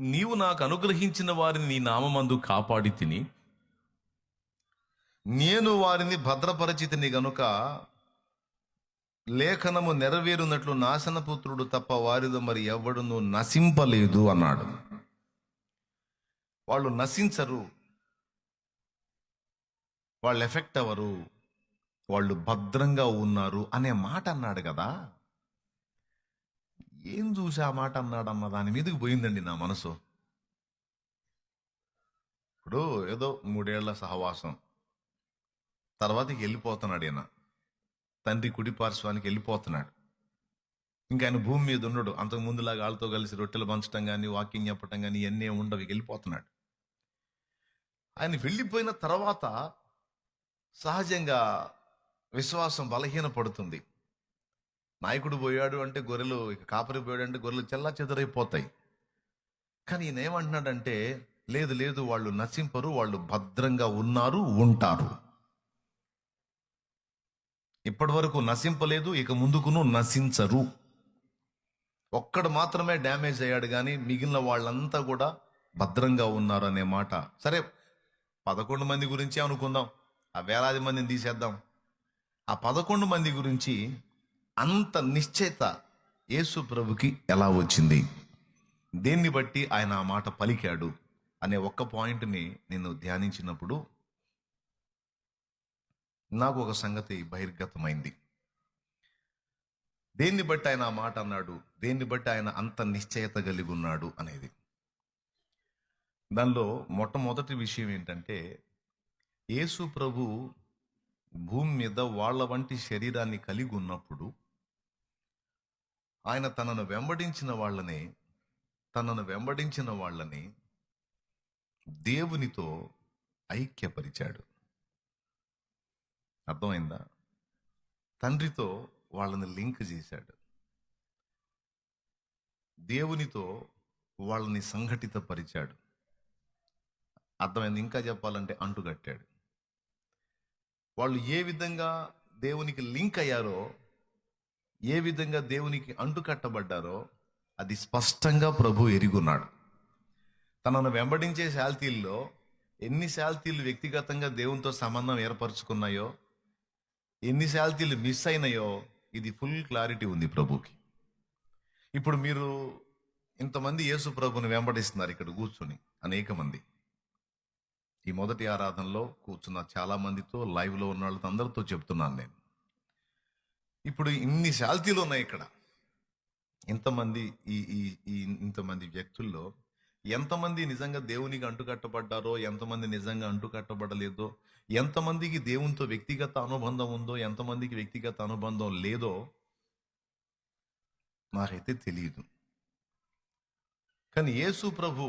నీవు నాకు అనుగ్రహించిన వారిని నీ నామందు కాపాడి తిని నేను వారిని భద్రపరిచితిని గనుక లేఖనము నెరవేరునట్లు నాశనపుత్రుడు తప్ప వారిలో మరి ఎవడును నశింపలేదు అన్నాడు. వాళ్ళు నశించరు. వాళ్ళు ఎఫెక్ట్ అవ్వరు. వాళ్ళు భద్రంగా ఉన్నారు అనే మాట అన్నాడు కదా. ఏం చూసి ఆ మాట అన్నాడన్న దాని మీదకి పోయిందండి నా మనసు. ఇప్పుడు ఏదో మూడేళ్ళ సహవాసం. తర్వాత వెళ్ళిపోతున్నాడు ఈయన. తండ్రి కుడి పార్శ్వానికి వెళ్ళిపోతున్నాడు. ఇంకా ఆయన భూమి మీద ఉండడు. అంతకు ముందులాగా వాళ్ళతో కలిసి రొట్టెలు పంచడం కానీ వాకింగ్ చెప్పటం కానీ ఇవన్నీ ఉండవు. వెళ్ళిపోతున్నాడు. ఆయన వెళ్ళిపోయిన తర్వాత సహజంగా విశ్వాసం బలహీన పడుతుంది నాయకుడు పోయాడు అంటే గొర్రెలు ఇక కాపరి పోయాడు అంటే గొర్రెలు చెల్లా చెదరైపోతాయి. కానీ ఈయన ఏమంటున్నాడంటే లేదు లేదు వాళ్ళు నశింపరు వాళ్ళు భద్రంగా ఉన్నారు ఉంటారు. ఇప్పటి వరకు నశింపలేదు ఇక ముందుకును నశించరు. ఒక్కడు మాత్రమే డ్యామేజ్ అయ్యాడు కానీ మిగిలిన వాళ్ళంతా కూడా భద్రంగా ఉన్నారు అనే మాట. సరే పదకొండు మంది గురించి అనుకుందాం. ఆ వేలాది మందిని తీసేద్దాం. ఆ పదకొండు మంది గురించి అంత నిశ్చయత యేసు ప్రభుకి ఎలా వచ్చింది? దేన్ని బట్టి ఆయన ఆ మాట పలికాడు అనే ఒక్క పాయింట్ని నేను ధ్యానించినప్పుడు నాకు ఒక సంగతి బహిర్గతమైంది. దేన్ని బట్టి ఆయన ఆ మాట అన్నాడు? దేన్ని బట్టి ఆయన అంత నిశ్చయత కలిగి ఉన్నాడు అనేది. దానిలో మొట్టమొదటి విషయం ఏంటంటే యేసు ప్రభు భూమి మీద వాళ్ళ వంటి శరీరాన్ని కలిగి ఉన్నప్పుడు ఆయన తనను వెంబడించిన వాళ్ళని తనను వెంబడించిన వాళ్ళని దేవునితో ఐక్యపరిచాడు. అర్థమైందా? తండ్రితో వాళ్ళని లింక్ చేశాడు. దేవునితో వాళ్ళని సంఘటితపరిచాడు. అర్థమైంది? ఇంకా చెప్పాలంటే అంటుగట్టాడు. వాళ్ళు ఏ విధంగా దేవునికి లింక్ అయ్యారో ఏ విధంగా దేవునికి అంటుకట్టబడ్డారో అది స్పష్టంగా ప్రభు ఎరుగున్నాడు. తనను వెంబడించే శాల్తీల్లో ఎన్ని శాల్తీలు వ్యక్తిగతంగా దేవునితో సంబంధం ఏర్పరచుకున్నాయో ఎన్ని శాల్తీలు మిస్ అయినాయో ఇది ఫుల్ క్లారిటీ ఉంది ప్రభుకి. ఇప్పుడు మీరు ఇంతమంది యేసు ప్రభుని వెంబడిస్తున్నారు ఇక్కడ కూర్చొని అనేక మంది. ఈ మొదటి ఆరాధనలో కూర్చున్న చాలా మందితో లైవ్లో ఉన్న వాళ్ళతో అందరితో చెప్తున్నాను నేను. ఇప్పుడు ఇన్ని శాల్తీలు ఉన్నాయి ఇక్కడ. ఇంతమంది ఈ ఈ ఇంతమంది వ్యక్తుల్లో ఎంతమంది నిజంగా దేవునికి అంటుకట్టబడ్డారో ఎంతమంది నిజంగా అంటుకట్టబడలేదో ఎంతమందికి దేవునితో వ్యక్తిగత అనుబంధం ఉందో ఎంతమందికి వ్యక్తిగత అనుబంధం లేదో నాకైతే తెలియదు కానీ యేసు ప్రభు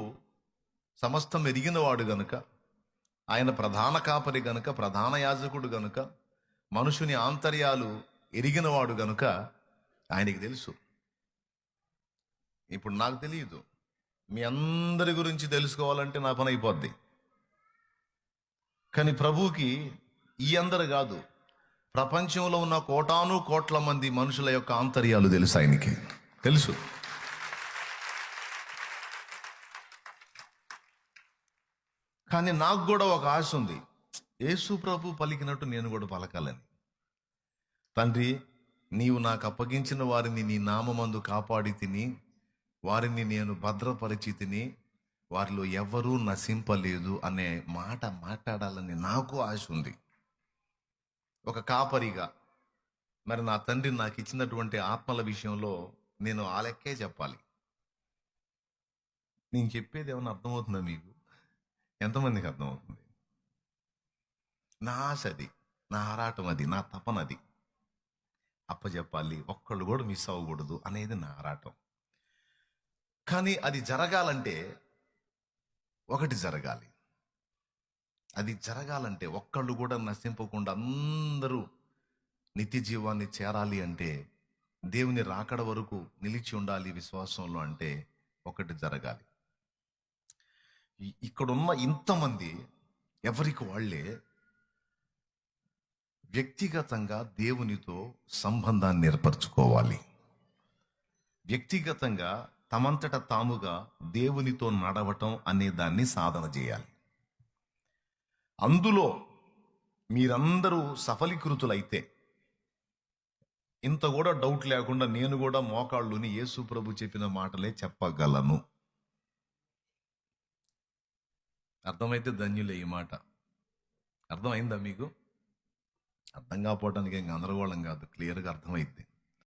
సమస్తం ఎరిగినవాడు గనుక ఆయన ప్రధాన కాపరి గనుక ప్రధాన యాజకుడు గనుక మనుషుని ఆంతర్యాలు ఎరిగినవాడు గనుక ఆయనకి తెలుసు. ఇప్పుడు నాకు తెలియదు మీ అందరి గురించి తెలుసుకోవాలంటే నా పని అయిపోద్ది. కానీ ప్రభువుకి ఈ అందరు కాదు. ప్రపంచంలో ఉన్న కోటాను కోట్ల మంది మనుషుల యొక్క ఆంతర్యాలు తెలుసు ఆయనకి. తెలుసు. కానీ నాకు కూడా ఒక ఆశ ఉంది. యేసు ప్రభు పలికినట్టు నేను కూడా పలకాలని. తండ్రి నీవు నాకు అప్పగించిన వారిని నీ నామందు కాపాడి తిని వారిని నేను భద్రపరిచి తిని వారిలో ఎవరూ నశింపలేదు అనే మాట మాట్లాడాలని నాకు ఆశ ఉంది. ఒక కాపరిగా మరి నా తండ్రి నాకు ఇచ్చినటువంటి ఆత్మల విషయంలో నేను ఆ లెక్కే చెప్పాలి. నేను చెప్పేది ఏమైనా అర్థమవుతుందా మీకు? ఎంతమందికి అర్థమవుతుంది? నా ఆశ అది నా ఆరాటం అది నా తపన అప్పజెప్పాలి అప్పచెప్పాలి ఒక్కళ్ళు కూడా మిస్ అవ్వకూడదు అనేది నా ఆరాటం. కానీ అది జరగాలంటే ఒకటి జరగాలి. అది జరగాలంటే ఒక్కళ్ళు కూడా నశింపకుండా అందరూ నిత్య జీవాన్ని చేరాలి అంటే దేవుని రాకడ వరకు నిలిచి ఉండాలి విశ్వాసంలో అంటే ఒకటి జరగాలి. ఇక్కడున్న ఇంతమంది ఎవరికి వాళ్ళే వ్యక్తిగతంగా దేవునితో సంబంధాన్ని ఏర్పరచుకోవాలి. వ్యక్తిగతంగా తమంతట తాముగా దేవునితో నడవటం అనే దాన్ని సాధన చేయాలి. అందులో మీరందరూ సఫలీకృతులైతే ఇంత కూడా డౌట్ లేకుండా నేను కూడా మోకాళ్ళుని యేసు ప్రభు చెప్పిన మాటలే చెప్పగలను. అర్థమైతే ధన్యులే ఈ మాట. అర్థమైందా మీకు? అర్థం కాకపోవడానికి ఏం గందరగోళం కాదు. క్లియర్గా అర్థమైద్ది.